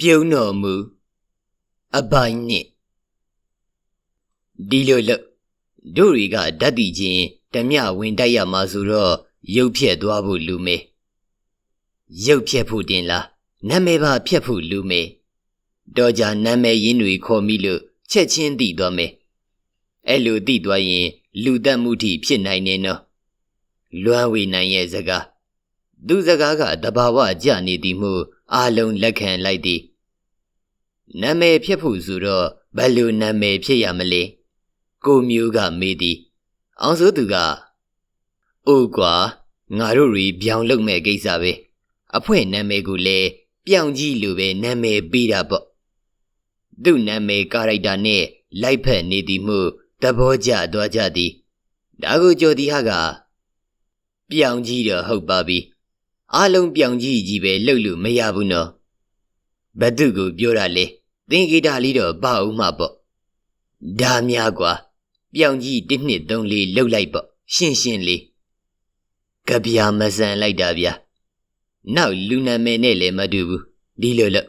ပြုံးတော်မူအပိုင်းနှစ်ဒီလိုလို့တို့တွေကဓာတ်တီချင်းဓမြဝင်တိုက်ရမှာဆိုတော့ရုပ်ဖြက်သွားဖို့လူမေရုပ်ဖြက်ဖို့တင်လားနာမည်ပါဖြက်ဖို့လူမေတော့ကြနာမည်ရင်းတွေခေါ်မိလို့ချက်ချင်းသိသွားမယ်အဲ့လိုသိသွားရင် လူတက်မှုထိဖြစ်နိုင်နေနော်လွမ်းဝေနိုင်ရဲ့စကားသူစကားကတဘာဝကြနေသည်မှု အာလုံးလက်ခံလိုက်သည်နာမည်ဖြစ်ဖို့ဆိုတော့ဘယ်လိုနာမည်ဖြစ်ရမလဲကိုမျိုးကမေးသည်အောင်စိုးသူကအိုးကွာငါတို့တွေပြောင်းလုပ်မဲ့ကိစ္စပဲအဖွဲနာမည်ကိုလည်းပြောင်းကြည့်လို့ပဲနာမည်ပေးတာပေါ့သူ့နာမည်ကာရိုက်တာနဲ့လိုက်ဖက်နေသည်မှုသဘောကျသွားကြသည်ဒါကိုကြော်ဒီဟာကပြောင်းကြည့်တော့ဟုတ်ပါပြီ အားလုံးပြောင်းကြည့်ကြီးပဲလှုပ်လို့မရဘူးနော်ဘသူကိုပြောတာလေသင်္ကေတလေးတော့ပါဦးမှာပေါ့ဒါများကွာပြောင်းကြည့်တစ်နှစ်သုံးလေးလှုပ်လိုက်ပေါ့ရှင်းရှင်းလေးကြပြာမဆန်လိုက်တာဗျာနောက်လူနာမည်နဲ့လည်းမတူဘူးဒီလိုလို့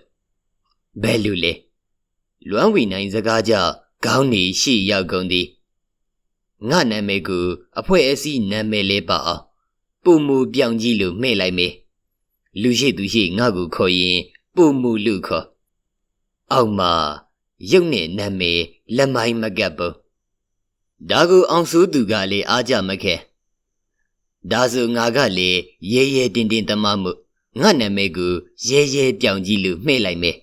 ဘယ်လိုလဲလွမ်းဝီနိုင်စကားကြောင့်ခေါင်းနေရှိရောက်ကုန်သည်ငါနာမည်ကိုအဖွဲအစည်းနာမည်လေးပါအောင် ပုံမူပြောင်းကြည့်လို့မှဲ့လိုက်မယ်လူရှိသူရှိငါ့ကိုခေါ်ရင်ပုံမူလူခေါ်အောက်မှာရုပ်နဲ့နာမည်လက်မိုင်းမကပ်ဘူးဒါကိုအောင်စိုးသူကလည်းအားကြမခဲဒါဆိုငါကလည်းရဲရဲတင်းတင်းတမမှုငါနာမည်ကိုရဲရဲပြောင်းကြည့်လို့မှဲ့လိုက်မယ်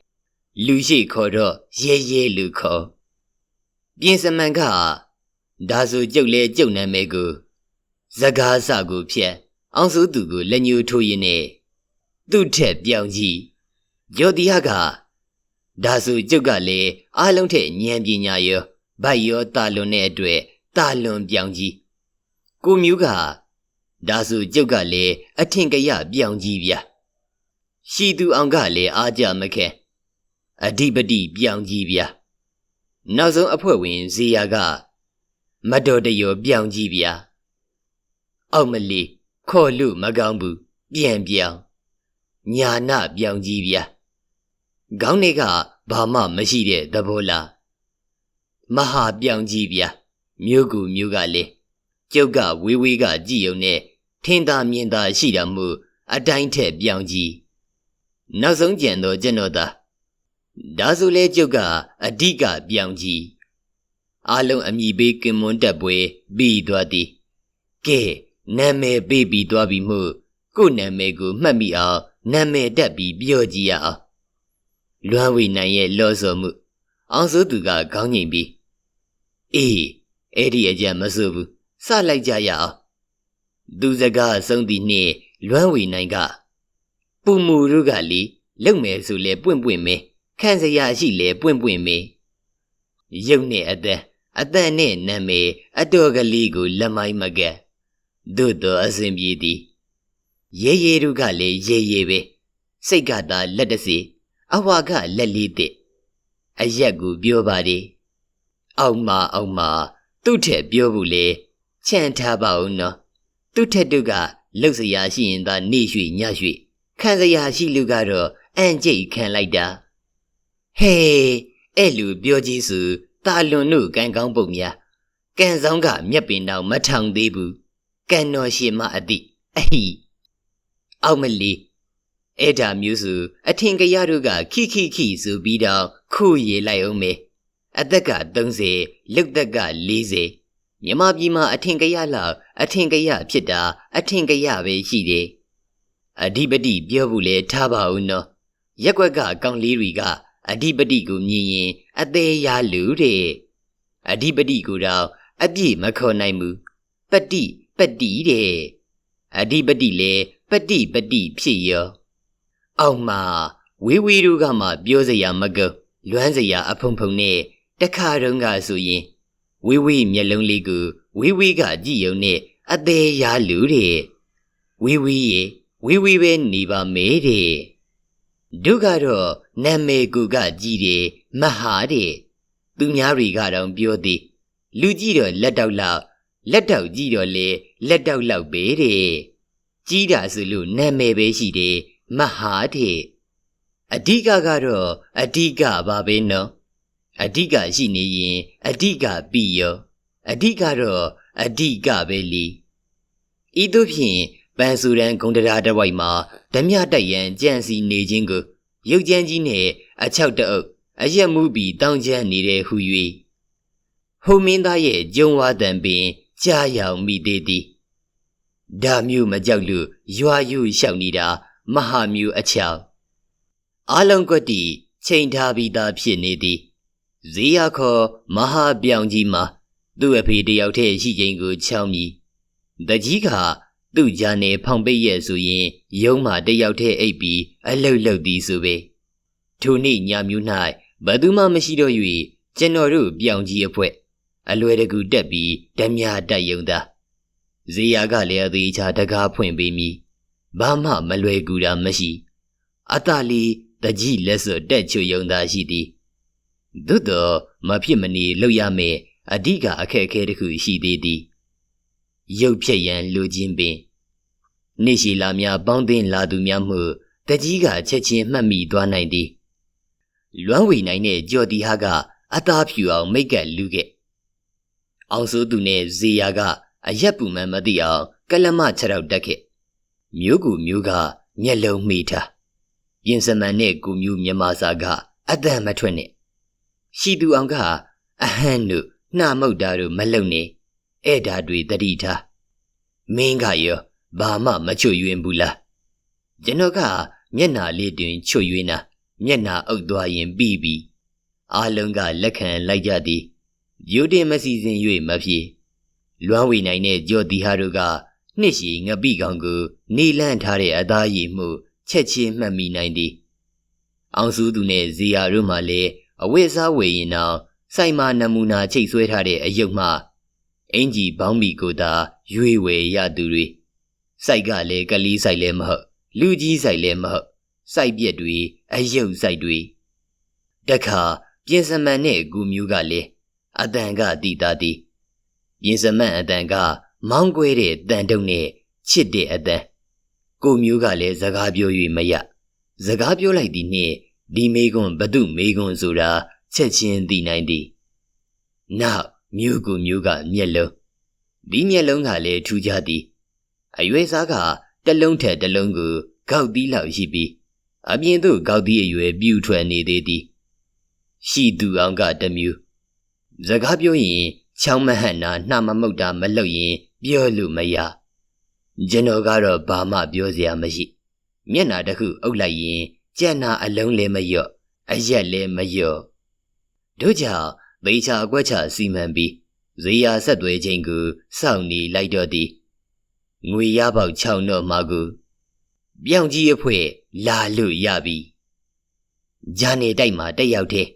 လူရှိခေါ်တော့ရဲရဲလူခေါ်ပြင်စမန်ကဒါဆိုကြုတ်လဲကြုတ်နာမည်ကိုဇကားစကိုဖြတ် အောင်စိုးသူကိုလက်ညှိုးထိုးရင်းနဲ့သူ့ထက်ပြောင်းကြည့်ယောတိဟကဒါဆိုကျုပ်ကလည်းအားလုံးထက်ဉာဏ်ပညာရောဗတ်ရောတာလွန်တဲ့အတွက်တာလွန်ပြောင်းကြည့်ကိုမျိုးကဒါဆိုကျုပ်ကလည်းအထင်ကရပြောင်းကြည့်ဗျာရှီသူအောင်ကလည်းအားကြမခဲအဓိပတိပြောင်းကြည့်ဗျာနောက်ဆုံးအဖွဲ့ဝင်ဇေယျကမတော်တရောပြောင်းကြည့်ဗျာအောက်မလီ ခေါ်လို့မကောင်းဘူးပြန်ပြောင်းညာနာပြောင်းကြည့်ဗျာခေါင်းတွေကဘာမှမရှိတဲ့သဘောလားမဟာပြောင်းကြည့်ဗျာမြို့ကူမြို့ကလေကျုပ်ကဝေးဝေးကကြည့်ုံနဲ့ထင်သာမြင်သာရှိတာမို့အတိုင်းထက်ပြောင်းကြည့်နောက်ဆုံးကြံတော့ကျွန်တော်သာဒါဆိုလဲကျုပ်ကအဓိကပြောင်းကြည့်အားလုံးအမိပေးကင်မွန်းတက်ပွဲပြီးသွားသည်ကဲ နာမည်ပေးပြီးသွားပြီမို့ကို့နာမည်ကိုမှတ်မိအောင်နာမည်တက်ပြီးပြောကြည့်ရအောင်လွမ်းဝေနိုင်ရဲ့လောစော်မှု အောင်စိုးသူကခေါင်းငိမ်ပြီးအေးအဲ့ဒီအကြံမစိုးဘူးစလိုက်ကြရအောင်သူစကားဆုံးသည်နှင့်လွမ်းဝေနိုင်ကပူမူတို့ကလေလုံမယ်ဆိုလေပွင့်ပွင့်မဲခန့်စရာရှိလေပွင့်ပွင့်မဲရုပ်နဲ့အသက်အသက်နဲ့နာမည်အတော်ကလေးကိုလက်မိုင်းမကက် သို့တော်အစဉ်ပြေသည်ရေရေတို့ကလည်းရေရေပဲစိတ်ကသာလက်တစီအဝါကလက်လေးတဲ့အရက်ကိုပြောပါလေအောင်မအောင်မသူ့ထက်ပြောဘူးလေချန်ထားပါဦးနော်သူ့ထက်တို့ကလှုပ်စရာရှိရင်သာနေရွှေညရွှေခံစရာရှိလူကတော့အန်ကျိတ်ခံလိုက်တာဟေးအဲ့လူပြောကြီးစုတာလွန်တို့ကံကောင်းပုံများကံဆောင်ကမျက်ပင်တော့မထောင်သေးဘူး ကံတော်ရှင်မအတိအဟိအောက်မလီအဲ့ဒါမျိုးစုအထင်ကရတို့ကခိခိခိဆိုပြီးတော့ခုရေလိုက်အောင်မေအသက်က30လုတ်သက်က40မြမပြည်မှာအထင်ကရလောက်အထင်ကရဖြစ်တာအထင်ကရပဲရှိတယ်အဓိပတိပြောဘူးလေထားပါဦးနော်ရက်ွက်ကကောင်လေးတွေကအဓိပတိကိုမြင်ရင်အသေးရလူတဲ့အဓိပတိကိုတော့အပြည့်မခေါ်နိုင်ဘူးပတိ ပတိတဲ့အဓိပတိလေပတိပတိဖြစ်ရောအောင်မှာဝေးဝေးတို့ကမှပြောစရာမကုတ်လွမ်းစရာအဖုံဖုံနဲ့တခါတုန်းကဆိုရင်ဝေးဝေးမျက်လုံးလေးကိုဝေးဝေးကကြည့်ုံနဲ့အသေးရလူတဲ့ဝေးဝေးရေဝေးဝေးပဲနေပါမေတဲ့ဒုကတော့နာမည်ကူကကြည်တယ်မဟာတဲ့သူများတွေကတော့ပြောသည်လူကြည့်တော့လက်တောက်လောက် လက်တောက်ကြည့်တော့လေလက်တောက်လောက်ပဲတဲ့ကြီးတာဆိုလို့နာမည်ပဲရှိတယ်မဟာတဲ့အဓိကကတော့အဓိကပါပဲနော်အဓိကရှိနေရင်အဓိကပြီးရောအဓိကတော့အဓိကပဲလီဤသို့ဖြင့်ပန်ဆူရန်ဂုံတရာတစ်ဝိုက်မှာဓမြတိုက်ရန်ကြံစီနေခြင်းကိုရုပ်ကြမ်းကြီးနဲ့အချောက်တအုပ်အရက်မှုပြီးတောင်းကျမ်းနေတဲ့ဟူ၍ဟုံမင်းသားရဲ့ဂျုံဝါတံပင် ကြားရောင်မိသေးသည်ဒါမျိုးမကြောက်လို့ရွာယူလျှောက်နေတာမဟာမျိုးအချောက်အာလုံးကွက်တီချိန်ထားပြီးသားဖြစ်နေသည်ဇေယခေါ်မဟာပြောင်ကြီးမှာသူ့အဖေတယောက်တည်းရှိခြင်းကိုချောင်းမိတကြီးကသူ့ဂျာနေဖောင်ပိတ်ရဲ့ဆိုရင်ရုံးမှတယောက်တည်းအိပ်ပြီးအလုတ်လုတ်သည်ဆိုပဲထိုနေ့ညမျိုး၌ဘသူမှမရှိတော့၍ကျွန်တော်တို့ပြောင်ကြီးအဖွဲ အလွယ်တကူတက်ပြီးဓမြတက်ယုံသာဇေယကလည်းအသေးချာတကားဖွင့်ပေးမိဘာမှမလွယ်ကူတာမရှိအတလီတကြီးလက်စွပ်တက်ချွယုံသာရှိသည်သို့တော့မဖြစ်မနေလုပ်ရမယ်အဓိကအခက်အခဲတစ်ခုရှိသေးသည်ရုပ်ဖြက်ရန်လူချင်းပင်နေရှိလာများပေါင်းသင်းလာသူများမှုတကြီးကချက်ချင်းမှတ်မိသွားနိုင်သည်လွမ်းဝေနိုင်တဲ့ကြော်တီဟာကအသားဖြူအောင်မိတ်ကပ်လူခဲ့ အောင်စိုးသူနဲ့ဇေယာကအရက်ပူမှန်းမသိအောင်ကလမခြေထောက်တက်ခဲ့မျိုးကူမျိုးကမျက်လုံးမိထားပြင်စမန်နဲ့ကူမျိုးမြမစာကအတန်မထွက်နဲ့ရှိသူအောင်ကအဟမ်းတို့နှာမုတ်တာတို့မလုံနေအဲ့ဓာတွေတတိထားမင်းကရောဘာမှမချွတ်ယွင်းဘူးလားကျွန်တော်ကမျက်နာလေးတွင်ချွတ်ယွင်းတာမျက်နာအုပ်သွားရင်ပြီးပြီအားလုံးကလက်ခံလိုက်ကြသည် ယူတင်မစီစဉ်၍မဖြစ်လွမ်းဝေနိုင်တဲ့ကြော်တီဟာတို့ကနှစ်ရှည်ငပိကောင်ကိုနေလန့်ထားတဲ့အသားရည်မှုချက်ချင်းမှတ်မိနိုင်သည်အောင်စုသူနဲ့ဇီယာတို့မှလည်းအဝိစားဝေရင်အောင်စိုက်မာနမူနာချိတ်ဆွဲထားတဲ့အယုတ်မှအင်ကြီးဘောင်းမီကိုသာရွေဝယ်ရသူတွေစိုက်ကလည်းကလေးစိုက်လည်းမဟုတ်လူကြီးစိုက်လည်းမဟုတ်စိုက်ပြက်တွေအယုတ်စိုက်တွေတခါပြင်စမန်နဲ့ဂူမျိုးကလည်း အတန်ကတီတာတီပြင်စမန်အတန်ကမောင်းကွဲတဲ့တန်တုံနဲ့ချစ်တဲ့အတန်ကိုမျိုးကလည်းစကားပြော၍မရစကားပြောလိုက်သည်နှင့်ဒီမေကွန်းဘဒုမေကွန်းဆိုတာချက်ချင်းသိနိုင်သည်နောက်မြို့ကူမျိုးကမျက်လုံးဒီမျက်လုံးကလည်းထူးခြားသည်အရွယ်စားကတလုံးထက်တလုံးကိုကောက်သီးလောက်ရှိပြီးအပြင်သို့ကောက်သီးအရွယ်ပြူထွက်နေသေးသည်ရှိသူအောင်ကတမျိုး စကားပြောရင်ချောင်းမဟန်နာနှာမမုတ်တာမလုပ်ရင် ပြောလို့မရကျွန်တော်ကတော့ဘာမှပြောစရာမရှိမျက်နာတစ်ခုအုပ်လိုက်ရင်ကြက်နာအလုံးလည်းမလျော့အရက်လည်းမလျော့တို့ကြောင့်သေချာအကွက်ချစီမံပြီးဇေယဆက်သွဲခြင်းကိုစောင့်နေလိုက်တော့သည်ငွေရပေါက်6တော့မှကိုပြောင်ကြီးအဖွဲလာလို့ရပြီဂျာနေတိုက်မှာတက်ရောက်တဲ့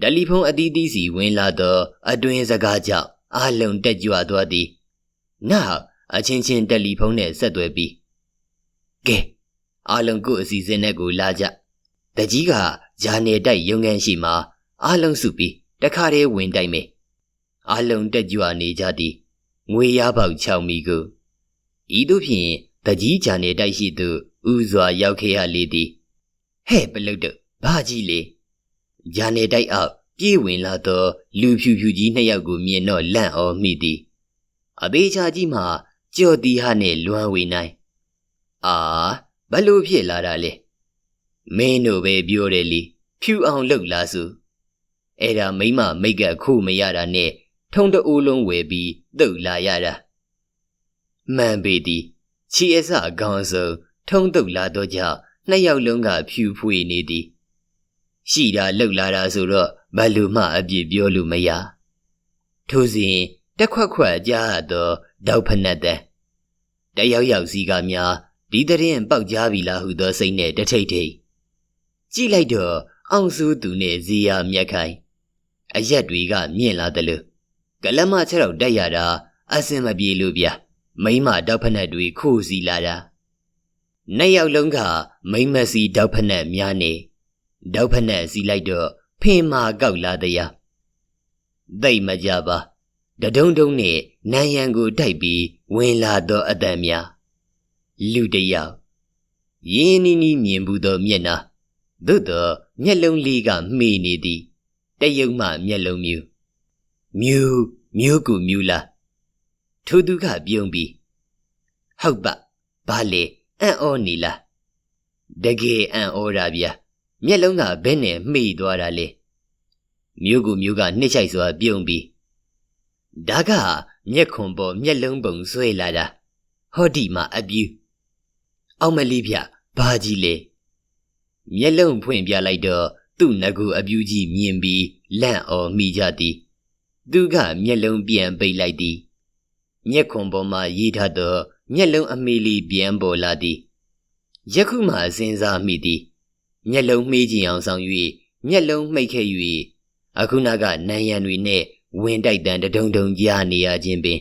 တယ်လီဖုန်းအသီးသီးစီဝင်လာတော့အတွင်းစကားကြောင့်အာလုံတက်ကြွသွားသည်နောက်အချင်းချင်းတယ်လီဖုန်းနဲ့ဆက်သွဲပြီးကဲအာလုံကိုအစီအစဉ်နဲ့ကိုလာကြတကြီးကဂျာနေတိုက်ရုံငန်းရှိမှာအာလုံစုပြီးတခါတည်းဝင်တိုက်မယ်အာလုံတက်ကြွနေကြသည်ငွေရပေါက်6မီကိုဤသို့ဖြင့်တကြီးဂျာနေတိုက်ရှိသူဥစွာရောက်ခဲ့ရလေသည်ဟဲ့ပလုတ်တို့ဘာကြီးလေ ဂျာနေတိုက်အောက်ပြေးဝင်လာသောလူဖြူဖြူကြီးနှစ်ယောက်ကိုမြင်တော့လန့်အော်မိသည်အသေးချာကြီးမှကြော်တီဟာနဲ့လွမ်းဝေနိုင်အာဘလို့ဖြစ်လာတာလဲမင်းတို့ပဲပြောတယ်လीဖြူအောင်လှုပ်လာစုအဲ့ဒါမိမမိတ်ကခုမရတာနဲ့ထုံတအိုးလုံးဝယ်ပြီးတုတ်လာရတာမှန်ပေသည်ချီအစအကောင်စုံထုံတုတ်လာတော့ကြောင့်နှစ်ယောက်လုံးကဖြူဖွေနေသည် ရှိတာလှုပ်လာတာဆိုတော့ဘလူမှအပြစ်ပြောလို့မရထို့စဉ်တက်ခွက်ခွက်ကြားရသောတောက်ဖနက်တန်တယောက်ယောက်စီကများဒီတရင်ပေါက်ကြားပြီလားဟုသောစိတ်နဲ့တထိတ်ထိတ်ကြည့်လိုက်တော့အောင်စုသူနဲ့ဇီယာမြက်ခိုင်အရက်တွေကမြင့်လာတယ်လို့ကလမချက်တော့တက်ရတာအစင်မပြေလို့ဗျာမိမတောက်ဖက်နဲ့တွေခိုးစီလာတာနှစ်ယောက်လုံးကမိမစီတောက်ဖက်နဲ့များနေ တောက်ဖက်နဲ့စီလိုက်တော့ဖင်မာကောက်လာတရားသိမကြပါတဒုံဒုံနဲ့နန်းရန်ကိုတိုက်ပြီးဝင်လာသောအတန်များလူတယောက်ရင်းနီးနီးမြင်ဘူးသောမျက်နှာသို့တော့မျက်လုံးလေးကမှေနေသည်တယုံမှမျက်လုံးမြူမြူမြူကူမြူလားထိုသူကပြုံးပြီးဟုတ်ပါဘာလေအံ့ဩနေလားတကယ်အံ့ဩတာဗျာ မျက်လုံးကဘယ်နဲ့မှိသွားတာလဲမြို့ကူမြို့ကနှိမ့်ချိုက်စွာပြုံးပြီးဒါကမျက်ခွန်ပေါ်မျက်လုံးပုံဆွဲလာတာဟောဒီမှာအပြူအောင်မလေးဗျဘာကြီးလဲမျက်လုံးဖွင့်ပြလိုက်တော့သူ့ငကူအပြူကြီးမြင်ပြီးလန့်အော်မိကြသည်သူကမျက်လုံးပြန်ပိတ်လိုက်သည်မျက်ခွန်ပေါ်မှာရေးထားသောမျက်လုံးအမေးလေးပြန်ပေါ်လာသည်ယခုမှစဉ်းစားမိသည် မျက်လုံးမှေးကြည့်အောင်ဆောင်၍မျက်လုံးမှိတ်ခဲ့၍အခုနကနန်းရံတွေနဲ့ဝင်တိုက်တန်တဒုံဒုံကြားနေရခြင်းပင်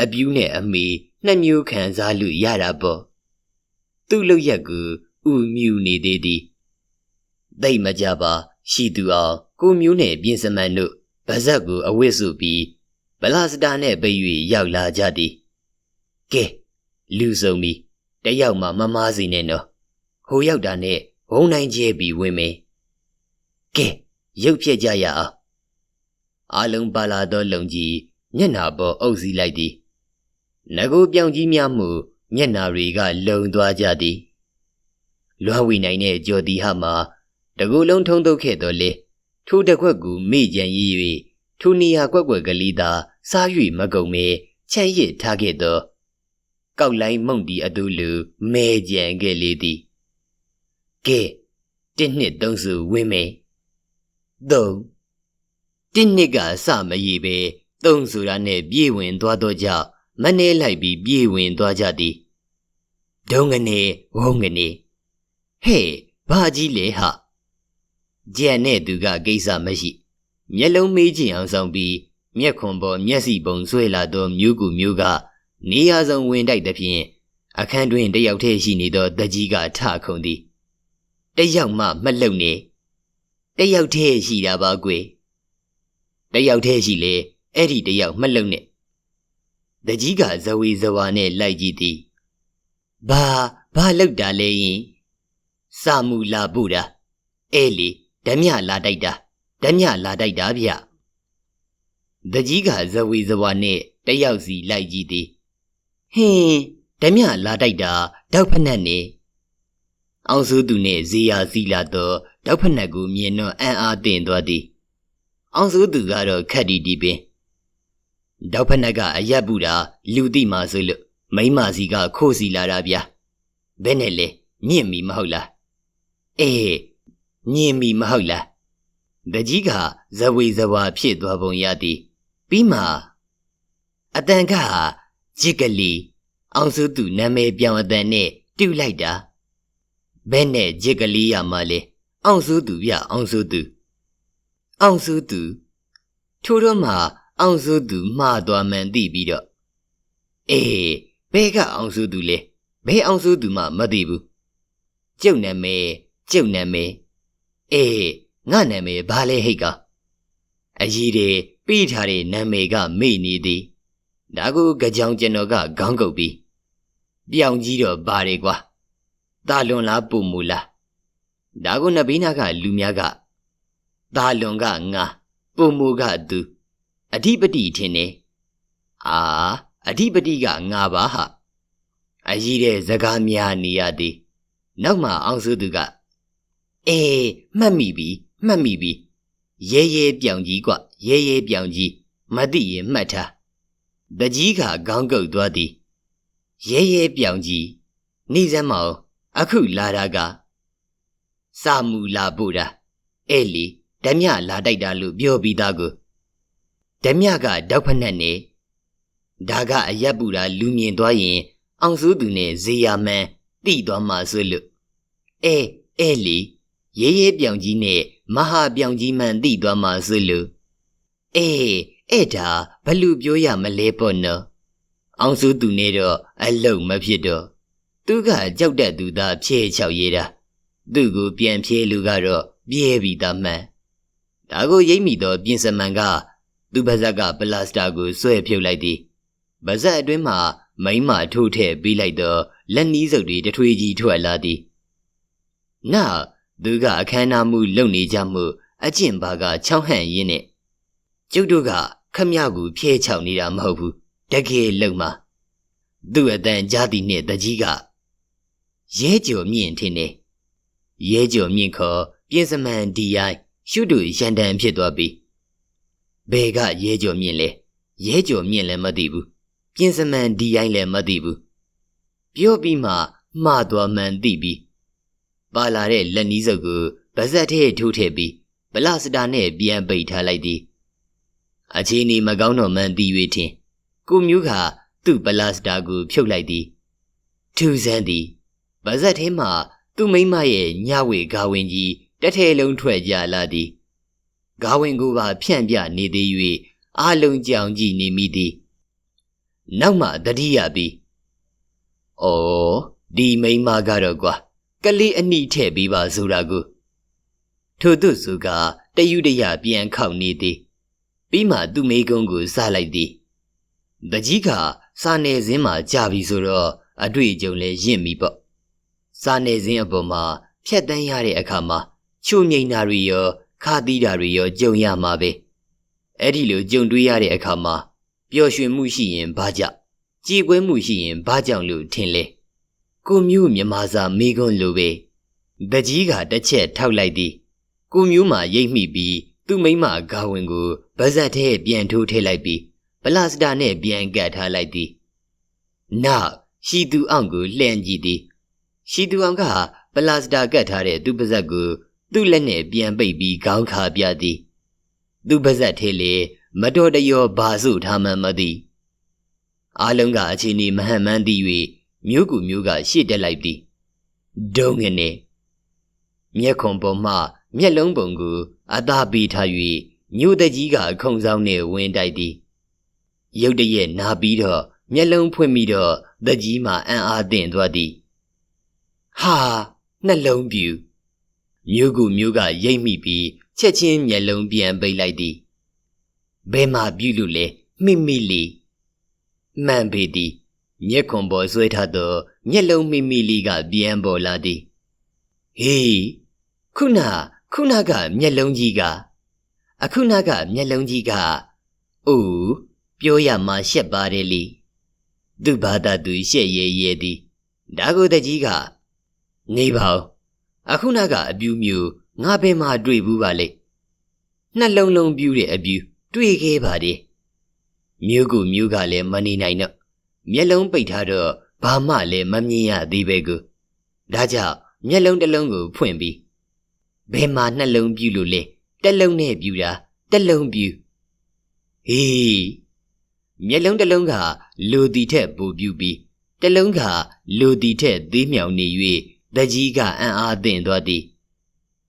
အပြူးနဲ့အမေနှစ်မျိုးခံစားလို့ရတာပေါ့သူ့လောက်ရက်ကိုဥမြူနေသေးသည်သိမ့်မကြပါရှိသူအောင်ကိုမျိုးနဲ့ပြင်စမန်တို့ဗဇက်ကိုအဝစ်စုပြီးဗလာစတာနဲ့ပိတ်၍ရောက်လာကြသည်ကဲလူစုံပြီတယောက်မှမမားစီနဲ့နော်ဟိုရောက်တာနဲ့ ဘုံနိုင်ကျဲပြီးဝင်မယ်ကဲရုပ်ဖြစ်ကြရအောင်အာလုံးပါလာသောလုံကြီးမျက်နာပေါ်အုပ်စီးလိုက်သည်ငကိုပြောင်ကြီးများမှုမျက်နာတွေကလုံသွားကြသည်လွားဝီနိုင်တဲ့ကြော်တီဟမှာတကူလုံးထုံးထုတ်ခဲ့တော်လေထိုးတစ်ခွက်ကူမိကြံရည်၍ထိုနေရာကွက်ကွက်ကလေးသာစား၍မကုန်မေချမ်းရစ်ထားခဲ့သောကောက်လိုင်းမုံတီအတူလူမဲကြံခဲ့လေသည် ကဲတစ်နှစ်သုံးစုဝင်းမေသုံးတစ်နှစ်ကအစမရည်ပဲသုံးဆိုတာနဲ့ပြေဝင်သွားတော့ကြောင့်မနှဲလိုက်ပြီးပြေဝင်သွားကြသည်ဒုံငနေဝုံငနေဟဲ့ဘာကြီးလဲဟာကြံတဲ့သူကကိစ္စမရှိမျက်လုံးမေးချင်အောင်ဆောင်ပြီးမျက်ခွန်ပေါ်မျက်စိပုံဆွဲလာသောမျိုးကူမျိုးကနေရာဆုံးဝင်တိုက်သဖြင့်အခန်းတွင်တယောက်တည်းရှိနေသောတကြီးကထခုန်သည် တယောက်မှမလှုပ်နေတယောက်တည်းရှိတာပါကွယ်တယောက်တည်းရှိလေအဲ့ဒီတယောက်မလှုပ်နဲ့တကြီးကဇဝေဇဝါနဲ့လိုက်ကြည့်သည်ဘာဘာလောက်တာလဲယင်စာမူလာဖို့တာအဲလေဓမြလာတိုက်တာဓမြလာတိုက်တာဗျတကြီးကဇဝေဇဝါနဲ့တယောက်စီလိုက်ကြည့်သည်ဟင်းဓမြလာတိုက်တာတောက်ဖက်နဲ့နေ အောင်စုသူနဲ့ဇေယာစီလာတော့တောက်ဖက်နဲ့ကိုမြင်တော့အံ့အားသင့်သွားသည်အောင်စုသူကတော့ခက်တီတီပင်တောက်ဖက်နဲ့ကအရက်ပူတာလူတိမာဆိုလို့မိမစီကခိုးစီလာတာဗျာဘယ်နဲ့လဲညင့်မီမဟုတ်လားအေးညင်မီမဟုတ်လားတကြီးကဇဝေဇဝါဖြစ်သွားပုံရသည်ပြီးမှအတန်ကဂျစ်ကလီအောင်စုသူနာမည်ပြောင်းအတန်နဲ့တူလိုက်တာ ဘဲနဲ့ဂျစ်ကလီရမလဲအောင်စုသူပြအောင်စုသူအောင်စုသူထို့တော့မှအောင်စုသူမှားသွားမှန်သိပြီးတော့အေးဘဲကအောင်စုသူလဲဘဲအောင်စုသူမှမသိဘူးကျုပ်နာမည်ကျုပ်နာမည်အေးငါနာမည်ဘာလဲဟိတ်ကအကြီးတွေပြီးထားတဲ့နာမည်ကမေ့နေသည်ဒါကိုကြောင်ကျွန်တော်ကခေါင်းကုပ်ပြီးပြောင်ကြီးတော့ပါတယ်ကွာ တာလွန်လားပုံမူလားဒါကိုနဘေးနာကလူများကတာလွန်ကငါပုံမူကသူအဓိပတိထင်နေအာအဓိပတိကငါပါဟာအကြီးတဲ့စကားများနေရသည်နောက်မှအောင်စုသူကအေးမှတ်မိပြီမှတ်မိပြီရဲရဲပြောင်ကြီးกว่าရဲရဲပြောင်ကြီးမသိရင်မှတ်ထားတကြီးကခေါင်းကုပ်သွားသည်ရဲရဲပြောင်ကြီးနေစမ်းမအောင် အခုလာတာကစာမူလာဖို့တာအဲ့လေဓမြလာတိုက်တာလို့ပြောပြီးသားကိုဓမြကတောက်ဖက်နဲ့နေဒါကအရက်ပူတာလူမြင်သွားရင် အောင်စုသူနဲ့ဇေယမန်တိသွားမှဆိုလို့အဲအဲ့လေရေးရေးပြောင်ကြီးနဲ့မဟာပြောင်ကြီးမှန်သိသွားမှဆိုလို့အေးအဲ့ဒါဘလူပြောရမလဲပေါ့နော်အောင်စုသူနေတော့အလုံမဖြစ်တော့ သူကကြောက်တဲ့သူသားဖြဲချောက်ရေးတာသူ့ကိုပြန်ဖြဲလူကတော့ပြဲပြီးသားမှန်ဒါကိုရိပ်မိတော့ပြင်စမန်ကသူ့ပါဇက်ကပလတ်စတာကိုဆွဲဖြုတ်လိုက်သည်ပါဇက်အတွင်းမှာမိမထိုးထည့်ပေးလိုက်တော့လက်နီးစုပ်တွေတထွေးကြီးထွက်လာသည်နာသူကအခမ်းအနားမှုလုပ်နေကြမှုအကျင့်ပါကချောင်းဟန့်ရင်းနဲ့ကျုပ်တို့ကခမရကိုဖျဲချောက်နေတာမဟုတ်ဘူးတကယ်လုံမှာသူ့အတန်ကြားသည်နဲ့တကြီးက ရဲကြော်မြင့်ထင်းနေရဲကြော်မြင့်ခေါ်ပြင်စမန်ဒီယိုင်ရှုတို့ရန်တန်ဖြစ်သွားပြီဘယ်ကရဲကြော်မြင့်လဲရဲကြော်မြင့်လည်းမသိဘူးပြင်စမန်ဒီယိုင်လည်းမသိဘူးပြောပြီးမှမှားသွားမှန်သိပြီပါလာတဲ့လက်နီးစုပ်ကိုဗဇက်ထဲထိုးထည့်ပြီးဗလစတာနဲ့ပြန်ပိတ်ထားလိုက်သည်အချင်းဒီမကောင်းတော့မှန်သိ၍ထင်ကိုမျိုးကသူ့ပလတ်စတာကိုဖြုတ်လိုက်သည်ထူဆန်းသည် ဗဇက်ထဲမှသူ့မိမရဲ့ညဝေဂါဝင်ကြီးတစ်ထဲလုံးထွက်ကြလာသည်ဂါဝင်ကိုပါဖြန့်ပြနေသေး၍အားလုံးကြောင်ကြည့်နေမိသည်နောက်မှတတိယပြီး။အော်ဒီမိန်းမကတော့ကွာကလေးအနှိထည့်ပြီးပါဆိုတာကိုထို့သူစုကတယူတရပြန်ခောက်နေသည်ပြီးမှသူ့မိကုံးကိုစလိုက်သည်တကြီးကစာနယ်ဇင်းမှာကြာပြီဆိုတော့အတွေ့အကြုံလဲရင့်ပြီပေါ့ စာနယ်ဇင်းအပေါ်မှာဖြတ်တန်းရတဲ့အခါမှာချိုမြိန်တာတွေရောခါသီးတာတွေရောကြုံရမှာပဲအဲ့ဒီလိုကြုံတွေ့ရတဲ့အခါမှာပျော်ရွှင်မှုရှိရင်ဘာကြောင့်ကြည်ပွဲမှုရှိရင်ဘာကြောင့်လို့ထင်လဲကိုမျိုးမြမစာမိကွန်းလိုပဲတကြီးကတစ်ချက်ထောက်လိုက်သည်ကိုမျိုးမှရိပ်မိပြီးသူ့မိမဂါဝင်ကိုဗဇက်ထဲပြန်ထိုးထည့်လိုက်ပြီးဗလာစတာနဲ့ပြန်ကတ်ထားလိုက်သည်နောက်ရှီသူအောင်ကိုလှန်ကြည့်သည် ရှီသူအောင်ကဗလာစတာကတ်ထားတဲ့သူ့ပါဇက်ကိုသူ့လက်နဲ့ပြန်ပိတ်ပြီးခေါင်းခါပြသည်သူ့ပါဇက်ထဲလေမတော်တရောဘာစုထားမှမသိအားလုံးကအချင်းဒီမဟန်မှန်းသိ၍မြို့ကူမြို့ကရှေ့တက်လိုက်သည်ဒုံငနေမျက်ခွန်ပေါ်မှမျက်လုံးပုံကိုအသာပေးထား၍မြို့တကြီးကခုံဆောင်နှင့်ဝင်တိုက်သည်ရုတ်တရက်နာပြီးတော့မျက်လုံးဖွင့်ပြီးတော့တကြီးမှအံ့အားသင့်သွားသည် ဟာနှလုံးပြူမြို့ကူမြို့ကရိပ်မိပြီးချက်ချင်းမျက်လုံးပြန်ပိတ်လိုက်သည်ဘယ်မှာပြုလို့လဲမိမိလီမှန်ပေသည်မျက်ခွန်ပေါ်ဆွဲထားသောမျက်လုံးမိမိလီကပြန်ပေါ်လာသည်ဟေးခုနခုနကမျက်လုံးကြီးကအခုနကမျက်လုံးကြီးကအိုးပြောရမှရှက်ပါတယ်လေသူ့ဘာသာသူရှက်ရဲရဲသည်ဒါကိုတကြီးက နေပါဦးအခုနကအပြူမျိုးငါဘယ်မှာတွေ့ဘူးပါလဲနှလုံးလုံးပြူတဲ့အပြူတွေ့ခဲ့ပါတယ်မြို့ကူမြို့ကလည်းမနေနိုင်တော့မျက်လုံးပိတ်ထားတော့ဘာမှလည်းမမြင်ရသေးပဲကိုဒါကြောင့်မျက်လုံးတစ်လုံးကိုဖွင့်ပြီးဘယ်မှာနှလုံးပြူလို့လဲတက်လုံးနဲ့ပြူတာတက်လုံးပြူဟေးမျက်လုံးတစ်လုံးကလူတီထက်ပိုပြူပြီးတစ်လုံးကလူတီထက်သေးမြောင်နေ၍ တကြီးကအံ့အားသင့်သွားသည်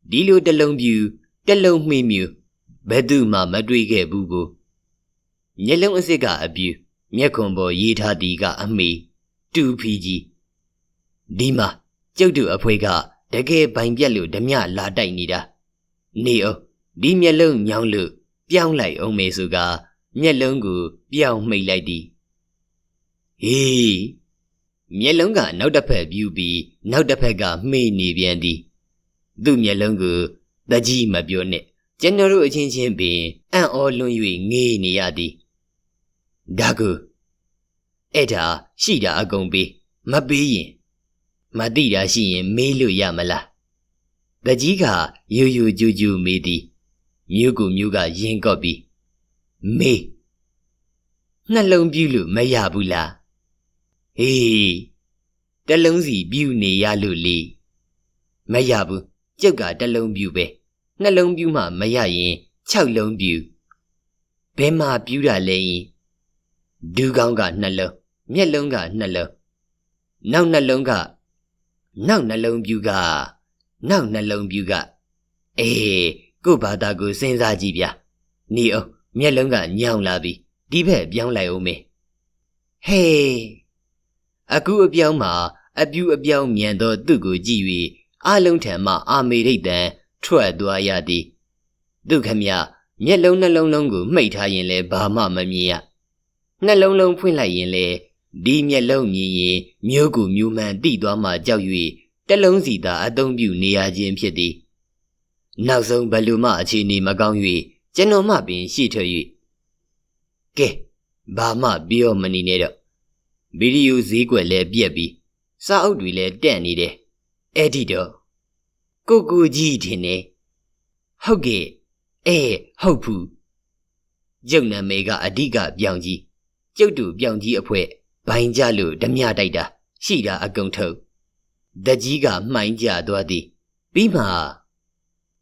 ဒီလိုတစ်လုံးပြူတစ်လုံးမှီးမြူဘယ်သူမှမတွေ့ခဲ့ဘူးကိုမျက်လုံးအစ်စ်ကအပြူမျက်ခွန်ပေါ်ရေးထားသည်ကအမေတူဖီကြီးဒီမှာကျုပ်တို့အဖွဲကတကယ်ပိုင်ပြက်လို့ဓမြလာတိုက်နေတာနေအောင်ဒီမျက်လုံးညောင်းလို့ပြောင်းလိုက်အောင်မေစုကမျက်လုံးကိုပြောင်းမိတ်လိုက်သည်ဟေး မျက်လုံးကနောက်တစ်ဖက်ပြူပြီးနောက်တစ်ဖက်ကမှိနေပြန်သည်သူ့မျက်လုံးကိုတကြီးမပြောနဲ့ကျွန်တော်တို့အချင်းချင်းပင်အံ့ဩလွန်၍ငေးနေရသည်ဒါကူအဲ့ဒါရှိတာအကုန်ပေးမပေးရင်မသိတာရှိရင်မေးလို့ရမလားတကြီးကယူယူကြူကြူမေးသည်မြို့ကူမြို့ကရင်ကော့ပြီးမေးနှလုံးပြူးလို့မရဘူးလား ဟေးတလုံးစီပြူးနေရလို့လေမရဘူးကျုပ်ကတလုံးပြူးပဲနှလုံးပြူးမှမရရင်6လုံးပြူးဘယ်မှာပြူးတာလဲရင်ဒူးကောင်းကနှလုံးမျက်လုံးကနှလုံးနောက်နှလုံးကနောက်နှလုံးပြူကနောက်နှလုံးပြူကအေးကို့ဘာသာကိုစဉ်းစားကြည့်ဗျာနေအောင်မျက်လုံးကညောင်လာပြီဒီဘက်ပြောင်းလိုက်အောင်မေဟေး အခုအပြောင်းမှာအပြူအပြောင်းမြန်သောသူ့ကိုကြည့်၍အလုံးထံမှအာမေရိတ်တန်ထွက်သွားရသည်သူခမမျက်လုံးနှလုံးလုံးကိုမှိတ်ထားရင်လည်းဘာမှမမြင်ရနှလုံးလုံးဖွင့်လိုက်ရင်လေဒီမျက်လုံးမြင်ရင်မျိုးကူမျိုးမှန်တိသွားမှကြောက်၍တလုံးစီသာအသုံးပြုနေရခြင်းဖြစ်သည်နောက်ဆုံးဘယ်လူမှအခြေအနေမကောင်း၍ကျွန်တော်မှပင်ရှိထွက်၍ကဲဘာမှပြောမနေနဲ့တော့ ဗီဒီယိုဈေးကွက်လည်းပြက်ပြီးစာအုပ်တွေလည်းတက်နေတယ်အဲ့ဒီတော့ကိုကိုကြီးထင်တယ်ဟုတ်ကဲ့အဲဟုတ်ဘူးကျုပ်နာမည်ကအဓိကပြောင်ကြီးကျုပ်တို့ပြောင်ကြီးအဖွဲဘိုင်ကြလို့ဓမြတိုက်တာရှိတာအကုန်ထုတ်တကြီးကမှိုင်းကြသွားသည်ပြီးမှ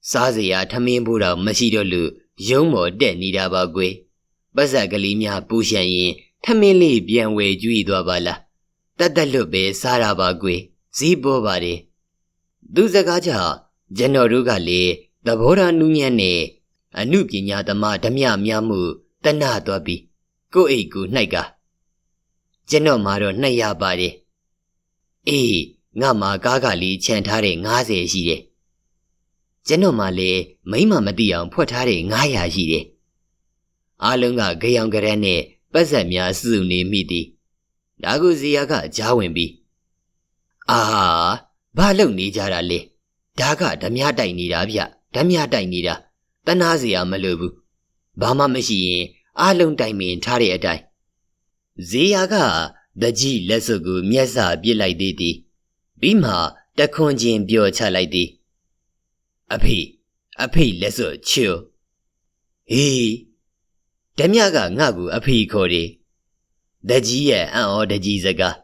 စားစရာထမင်းဖို့တော့မရှိတော့လို့ရုံးမော်တက်နေတာပါကွယ်ပတ်စက်ကလေးများပူရှံရင် ထမင်းလေးပြန်ဝယ်ကြွေသွားပါလားတတ်တက်လွတ်ပဲစားတာပါကွယ်ဈေးပေါ်ပါတယ်သူစကားကြောင့်ကျွန်တော်တို့ကလေသဘောထားနူးညံ့နဲ့အမှုပညာသမားဓမြများမှုတဏှသွားပြီးကိုယ့်အိတ်ကိုနှိုက်ကကျွန်တော်မှာတော့နှစ်ရပါတယ်အေးငါမှာကားကလေးခြံထားတဲ့90ရှိတယ်ကျွန်တော်မှလည်းမိမမသိအောင်ဖွက်ထားတဲ့900ရှိတယ်အားလုံးကကြောင်ကြရက်နဲ့ ပတ်ဆက်များစုနေမိသည်ဒါကိုဇီယာကကြားဝင်ပြီးအာဘာလုပ်နေကြတာလဲဒါကဓမြတိုက်နေတာဗျဓမြတိုက်နေတာတနာစရာမလိုဘူးဘာမှမရှိရင်အားလုံးတိုင်ပင်ထားတဲ့အတိုင်းဇေယာကတကြီးလက်စွပ်ကိုမျက်စာပစ်လိုက်သေးသည်ပြီးမှတခွန်ချင်းပြောချလိုက်သည်အဖေအဖေလက်စွပ်ချေဟေး ဓမြကငါ့ကိုအဖေခေါ်တယ်တကြီးရဲ့အံ့ဩတကြီးစကား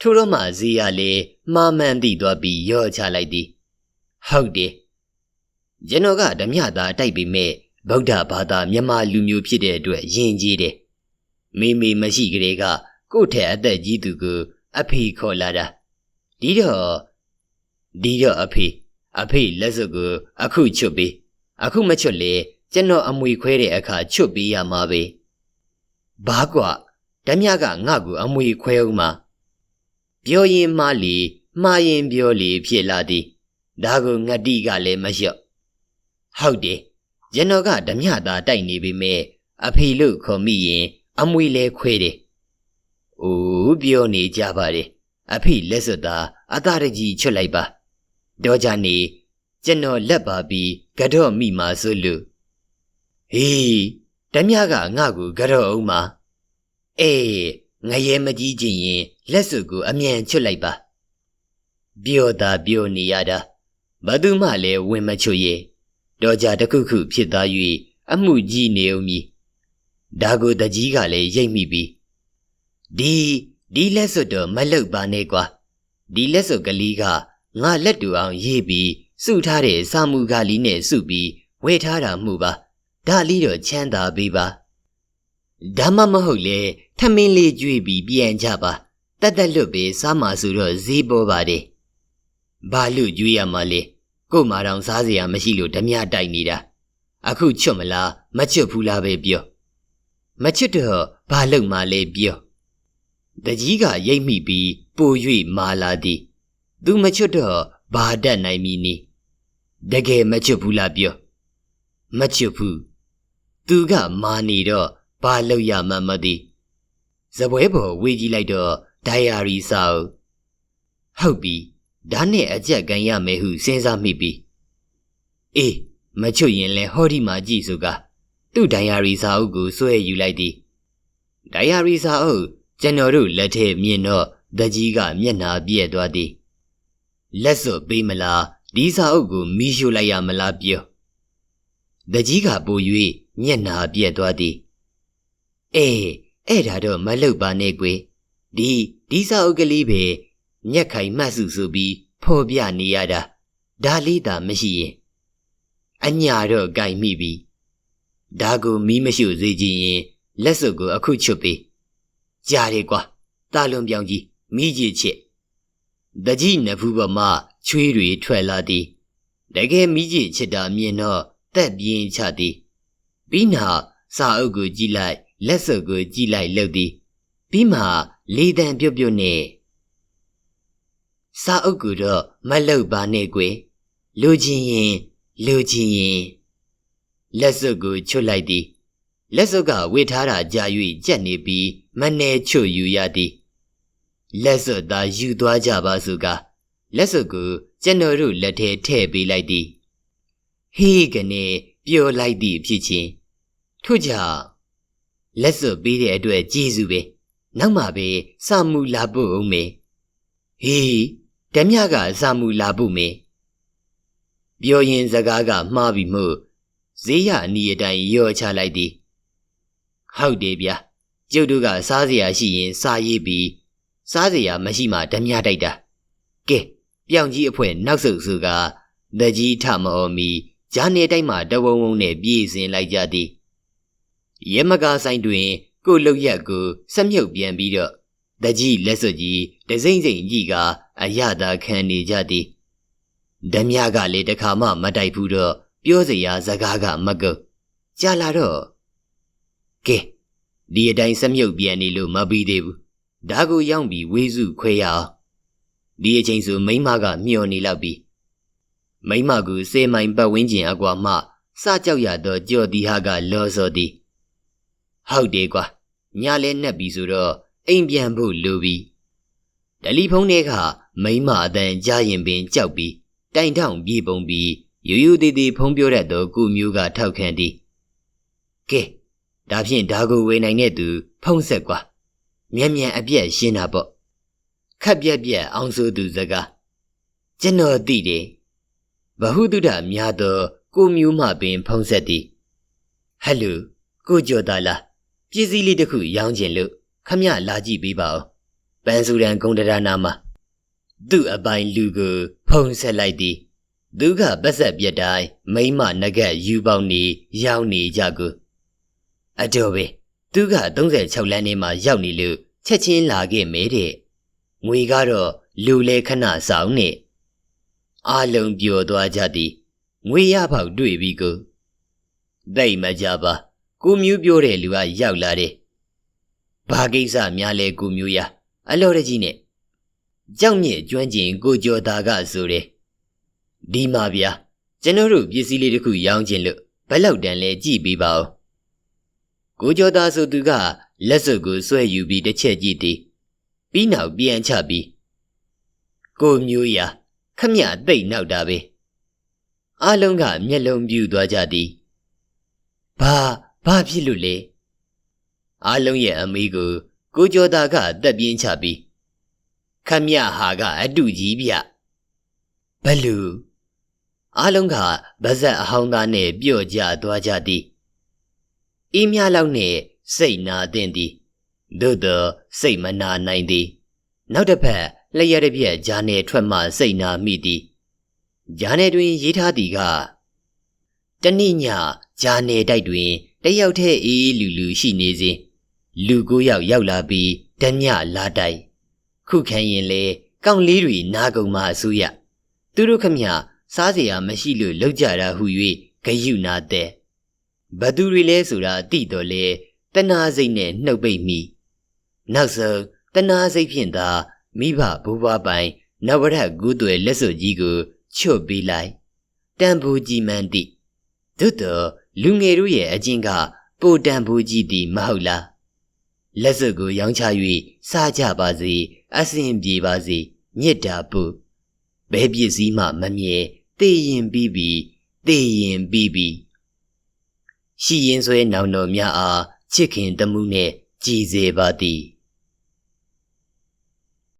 ထို့တော့မှဇေယာလည်းမှားမှန်သိသွားပြီးရော့ချလိုက်သည်ဟုတ်တယ်ကျွန်တော်ကဓမြသားတိုက်ပေမဲ့ဗုဒ္ဓဘာသာမြန်မာလူမျိုးဖြစ်တဲ့အတွက်ယဉ်ကျေးတယ်မိမိမရှိကလေးကကို့ထက်အသက်ကြီးသူကိုအဖေခေါ်လာတာဒီတော့ဒီတော့အဖေအဖေလက်စွပ်ကိုအခုချွတ်ပေးအခုမချွတ်လေ ကျွန်တော်အမွေခွဲတဲ့အခါချွတ်ပေးရမှာပဲဘာကွာဓမြကငါ့ကိုအမွေခွဲအောင်မှာပြောရင်မှားလေမှားရင်ပြောလေဖြစ်လာသည်ဒါကိုငတိကလည်းမလျှော့ဟုတ်တယ်ကျွန်တော်ကဓမြသားတိုက်နေပေမဲ့အဖေလို့ခေါ်မိရင် အမွေလဲခွဲတယ်။အိုးပြောနေကြပါတယ်။အဖေလက်စွပ်သားအသားတကြီးချွတ်လိုက်ပါ။တော့ကြနေကျွန်တော်လက်ပါပြီးကတော့မိမှာဆိုလို့ ဟေးဓမြကငါ့ကိုကတော့အောင်မှာအေးငရဲမကြီးခြင်းရင်လက်စွပ်ကိုအမြန်ချွတ်လိုက်ပါ။ပြောတာပြောနေရတာဘသူမှလည်းဝင်မချွတ်ရဲ့တော့ကြတခုခုဖြစ်သား၍အမှုကြီးနေုံမည်ဒါကိုတကြီးကလည်းရိတ်မိပြီဒီဒီလက်စွပ်တော့မလုတ်ပါနဲ့ကွာဒီလက်စွပ်ကလေးကငါလက်တူအောင်ရေးပြီးစုထားတဲ့စာမှုကလေးနဲ့စုပြီးဝေထားတာမှုပါ ဒါလေးတော့ချမ်းသာပေးပါဒါမှမဟုတ်လေထမင်းလေးကြွေးပြီးပြန်ကြပါတက်တက်လွတ်ပြီးစားမှာဆိုတော့ဈေးပေါ်ပါတယ်ဘာလို့ကြွေးရမှာလဲကို့မာတောင်စားစရာမရှိလို့ဓမြတိုက်နေတာအခုချွတ်မလားမချွတ်ဘူးလားပဲပြောမချွတ်တော့ဘာလုပ်မှလဲပြောတကြီးကရိတ်မိပြီးပို၍မာလာသည်သူမချွတ်တော့ဘာတတ်နိုင်မည်နီတကယ်မချွတ်ဘူးလားပြောမချွတ်ဘူး သူကမာနေတော့ဘာလုပ်ရမှမသိဇပွဲပေါ်ဝေးကြည့်လိုက်တော့ဒိုင်ယာရီစာအုပ်ဟုတ်ပြီဒါနဲ့အကြက်ကန်ရမယ်ဟုစဉ်းစားမိပြီအေးမချွတ်ရင်လဲဟောဒီမှာကြည့်စို့ကသူ့ဒိုင်ယာရီစာအုပ်ကိုဆွဲယူလိုက်သည်ဒိုင်ယာရီစာအုပ်ကျွန်တော်တို့လက်ထဲမြင်တော့တကြီးကမျက်နှာပြည့်သွားသည်လက်စွပ်ပေးမလားဒီစာအုပ်ကိုမီးရှို့လိုက်ရမလားပြော တကြီးကပို၍မျက်နှာပြည့်သွားသည်အေးအဲ့ဒါတော့မလုပ်ပါနဲ့ကွယ်ဒီဒီစာအုပ်ကလေးပဲညက်ခိုင်မှတ်စုဆိုပြီးဖော်ပြနေရတာဒါလေးသာမရှိရင်အညာတော့ကြိုင်မိပြီဒါကိုမီးမရှိစေချင်ရင်လက်စုပ်ကိုအခုချွတ်ပေးကြားတယ်ကွာတာလွန်ပြောင်ကြီးမိကြီးချစ်တကြီးနဖူးပေါ်မှချွေးတွေထွက်လာသည်တကယ်မိကြီးချစ်တာမြင်တော့ တက်ပြင်းချသည်ပြီးနာစာအုပ်ကိုကြည့်လိုက်လက်စုပ်ကိုကြည့်လိုက်လှုပ်သည်ပြီးမှလေတံပြုတ်ပြုတ်နဲ့စာအုပ်ကတော့မလှုပ်ပါနဲ့ကွယ်လူချင်းရင်လူချင်းရင်လက်စွပ်ကိုချွတ်လိုက်သည်လက်စွပ်ကဝေထားတာကြာ၍ကြက်နေပြီးမနေချွတ်ယူရသည်လက်စွပ်သာယူသွားကြပါစို့ကလက်စွပ်ကိုကျွန်တော်တို့လက်ထဲထည့်ပေးလိုက်သည် ဟဟေးကနေပျော်လိုက်သည့်ဖြစ်ချင်းထို့ကြောင့်လက်စွပ်ပေးတဲ့အတွက်ကျေးဇူးပဲနောက်မှပဲစာမူလာဖို့အောင်မေဟေးဓမြကစာမူလာဖို့မေပြောရင်စကားကမှားပြီမို့ဈေးရအနီအတိုင်းရော့ချလိုက်သည်ဟုတ်တယ်ဗျာကျုပ်တို့ကစားစရာရှိရင် စားရေးပြီးစားစရာမရှိမှဓမြတိုက်တာကဲပြောင်ကြီးအဖွဲနောက်ဆုတ်စုကတကြီးထမအော်မီ ဂျာနေတိုင်းမှာတဝုံဝုံနဲ့ပြေးစင်လိုက်ကြသည်ရဲမကားဆိုင်တွင် ကိုလုတ်ရက်ကိုဆက်မြုပ်ပြန်ပြီးတော့တကြီးလက်စွပ်ကြီးတစိမ့်စိမ့်ကြီးကအရသာခံနေကြသည်ဓမြကလည်းတခါမှမတိုက်ဘူးတော့ပြောစရာစကားကမကုတ်ကြာလာတော့ကဲဒီအတိုင်းဆက်မြုပ်ပြန်နေလို့မပြီးသေးဘူးဒါကိုရောက်ပြီးဝေးစုခွဲရအောင်ဒီအချိန်ဆိုမိမကမျောနေလောက်ပြီ မိမကူစေမိုင်ပတ်ဝန်းကျင်အကွာမှစကြောက်ရတော့ကြော်တီဟာကလောစောသည်ဟုတ်တယ်ကွာညလဲနှက်ပြီဆိုတော့အိမ်ပြန်ဖို့လိုပြီတယ်လီဖုန်းထဲကမိမအတန်ကြားရင်ပင်ကြောက်ပြီးတိုင်ထောင်ပြေပုံပြီးယူယူသေးသေးဖုံးပြောတတ်သောကိုမျိုးကထောက်ခံသည်ကဲဒါဖြင့်ဒါကိုဝေနိုင်တဲ့သူဖုံးဆက်ကွာမြန်မြန်အပြက်ရှင်းတာပေါ့ခက်ပြက်ပြက်အောင်ဆိုသူစကားကျွန်တော်သိတယ် ဘဟုတုဒများသောကိုမျိုးမှပင် ဖုံးဆက်သည်ဟယ်လိုကိုကျော်သားလားပစ္စည်းလေးတစ်ခုရောင်းချင်လို့ခမလာကြည့်ပေးပါဦးပန်းစုရန်ဂုံတရနာမှာသူ့အပိုင်လူကိုဖုံးဆက်လိုက်သည်သူကပတ်ဆက်ပြက်တိုင်းမိမနဂတ်ယူပေါင်းနေရောင်းနေကြကိုအတော်ပဲသူက36လမ်းထဲမှာရောက်နေလို့ချက်ချင်းလာခဲ့မဲတဲ့ငွေကတော့လူလဲခဏဆောင်နဲ့ အားလုံးပျော်သွားကြသည်ငွေရပေါက်တွေ့ပြီကိုသိမကြပါကိုမျိုးပြောတဲ့လူကရောက်လာတယ်ဘာကိစ္စများလဲကိုမျိုးရအလော်တကြီးနဲ့ကြောက်မြင့်ကျွမ်းကျင်ကိုကျော်သားကဆိုတယ်ဒီမှာဗျာကျွန်တော်တို့ပစ္စည်းလေးတစ်ခုရောင်းခြင်းလို့ဘယ်လောက်တန်လဲကြည့်ပေးပါဦးကိုကျော်သားဆိုသူကလက်စွပ်ကိုဆွဲယူပြီးတစ်ချက်ကြည့်သည်ပြီးနောက်ပြန်ချပြီးကိုမျိုးရာ ခမရသိမ့်နောက်တာပဲအားလုံးကမျက်လုံးပြူသွားကြသည်ဘာဘာဖြစ်လို့လဲအားလုံးရဲ့အမေးကိုကိုကျော်သားကတက်ပြင်းချပြီးခမရဟာကအတူကြီးဗျဘလူအားလုံးကဗဇက်အဟောင်းသားနဲ့ပြော့ကြသွားကြသည်အေးမြလောက်နဲ့စိတ်နာသင့်သည်သို့သောစိတ်မနာနိုင်သည်နောက်တစ်ဖက် လျှက်တစ်ပြက်ဂျာနယ်ထွက်မှစိတ်နာမိသည်ဂျာနယ်တွင်ရေးထားသည်ကတနေ့ညဂျာနယ်တိုက်တွင်တယောက်တည်းအေးလူလူရှိနေစဉ်လူကိုယောက်ရောက်လာပြီးတညလာတိုက်ခုခံရင်လေကောင်းလေးတွေနာကုန်မှအစိုးရသူတို့ခမစားเสียမရှိလို့လောက်ကြတာဟု၍ဂယုနာတဲ့ဘသူတွေလဲဆိုတာသိတော်လေတနာစိတ်နဲ့နှုတ်ပိတ်မိနောက်ဆုံးတနာစိတ်ဖြင့်သာ မိဘဘိုးဘွားပိုင်နဝရဂုသွဲလက်စွပ်ကြီးကိုချွတ်ပေးလိုက်တန်ဖိုးကြီးမှန်းသည့်သို့တော့လူငယ်တို့ရဲ့အကျင့်ကပိုတန်ဖိုးကြီးသည်မဟုတ်လားလက်စွပ်ကိုရောင်းချ၍စားကြပါစေအဆင်ပြေပါစေမြစ်တာပုဘဲပစ္စည်းမှမမြဲသေရင်ပြီးပြီသေရင်ပြီးပြီရှိရင်ဆွဲနောင်တော်များအားချစ်ခင်တမှုနဲ့ကြည်စေပါသည်